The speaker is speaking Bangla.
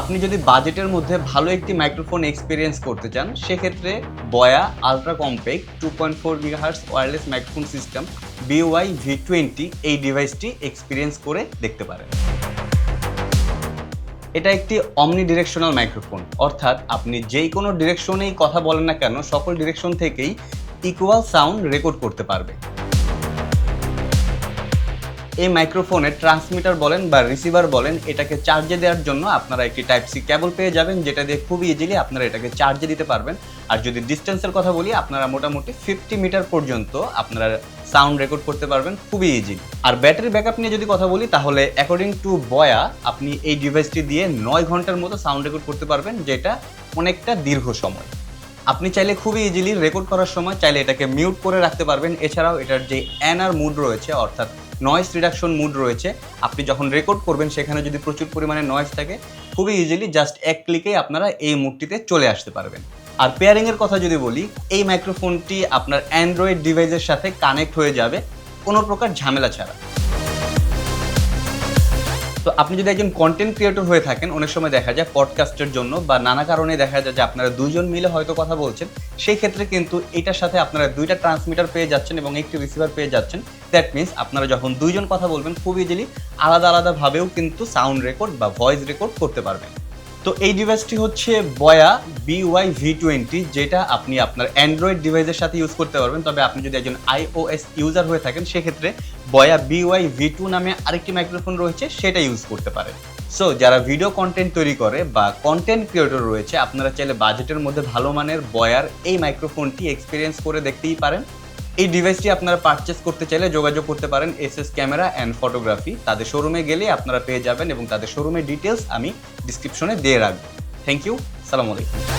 আপনি যদি বাজেটের মধ্যে ভালো একটি মাইক্রোফোন এক্সপিরিয়েন্স করতে চান, সেক্ষেত্রে Boya ultra compact two point four gigahertz wireless microphone system BY V twenty এই ডিভাইসটি এক্সপিরিয়েন্স করে দেখতে পারেন। এটা একটি অমনি ডিরেকশনাল মাইক্রোফোন অর্থাৎ আপনি যেই কোনো ডিরেকশনেই কথা বলেন না কেন, সকল ডিরেকশন থেকেই ইকুয়াল সাউন্ড রেকর্ড করতে পারবে। এই মাইক্রোফোনের ট্রান্সমিটার বলেন বা রিসিভার বলেন, এটাকে চার্জে দেওয়ার জন্য আপনারা একটি টাইপ সি কেবল পেয়ে যাবেন, যেটা দিয়ে খুবই ইজিলি আপনারা এটাকে চার্জে দিতে পারবেন। আর যদি ডিস্টেন্সের কথা বলি, আপনারা মোটামুটি ফিফটি মিটার পর্যন্ত আপনারা সাউন্ড রেকর্ড করতে পারবেন, খুবই ইজি আর ব্যাটারি ব্যাকআপ নিয়ে যদি কথা বলি, তাহলে অ্যাকর্ডিং টু বয়া, আপনি এই ডিভাইসটি দিয়ে নয় ঘণ্টার মতো সাউন্ড রেকর্ড করতে পারবেন, যেটা অনেকটা দীর্ঘ সময়। আপনি চাইলে খুবই ইজিলি রেকর্ড করার সময়, চাইলে এটাকে মিউট করে রাখতে পারবেন। এছাড়াও এটার যে এনআর মুড রয়েছে, অর্থাৎ নয়েজ রিডাকশন মুড রয়েছে। আপনি যখন রেকর্ড করবেন, সেখানে যদি প্রচুর পরিমাণে নয়েস থাকে, খুবই ইজিলি জাস্ট এক ক্লিকেই আপনারা এই মুডটিতে চলে আসতে পারবেন। আর পেয়ারিংয়ের কথা যদি বলি, এই মাইক্রোফোনটি আপনার অ্যান্ড্রয়েড ডিভাইসের সাথে কানেক্ট হয়ে যাবে, কোনো প্রকার ঝামেলা ছাড়া। তো আপনি যদি একজন কন্টেন্ট ক্রিয়েটর হয়ে থাকেন, অনেক সময় দেখা যায় পডকাস্টের জন্য বা নানা কারণে দেখা যায় যে আপনারা দুজন মিলে হয়তো কথা বলছেন, সেই ক্ষেত্রে কিন্তু এটার সাথে আপনারা দুইটা ট্রান্সমিটার পেয়ে যাচ্ছেন এবং একটি রিসিভার পেয়ে যাচ্ছেন। দ্যাট মিনস আপনারা যখন দুইজন কথা বলবেন, খুব ইজিলি আলাদা আলাদাভাবেও কিন্তু সাউন্ড রেকর্ড বা ভয়েস রেকর্ড করতে পারবেন। তো এই ডিভাইসটি হচ্ছে বয়া বিওয়াই ভি টোয়েন্টি যেটা আপনি আপনার অ্যান্ড্রয়েড ডিভাইসের সাথে ইউজ করতে পারবেন। তবে আপনি যদি একজন আইওএস ইউজার হয়ে থাকেন, সেক্ষেত্রে বয়া বিওয়াই ভি টু নামে আরেকটি মাইক্রোফোন রয়েছে, সেটা ইউজ করতে পারেন। সো যারা ভিডিও কন্টেন্ট তৈরি করে বা কন্টেন্ট ক্রিয়েটর রয়েছে, আপনারা চাইলে বাজেটের মধ্যে ভালো মানের বয়ার এই মাইক্রোফোনটি এক্সপিরিয়েন্স করে দেখতেই পারেন। এই ডিভাইসটি আপনারা পারচেস করতে চাইলে যোগাযোগ করতে পারেন S S camera and photography তাদের শোরুমে গেলে আপনারা পেয়ে যাবেন এবং তাদের শোরুমের ডিটেলস আমি ডিসক্রিপশনে দিয়ে রাখব। থ্যাংক ইউ সালাম আলাইকুম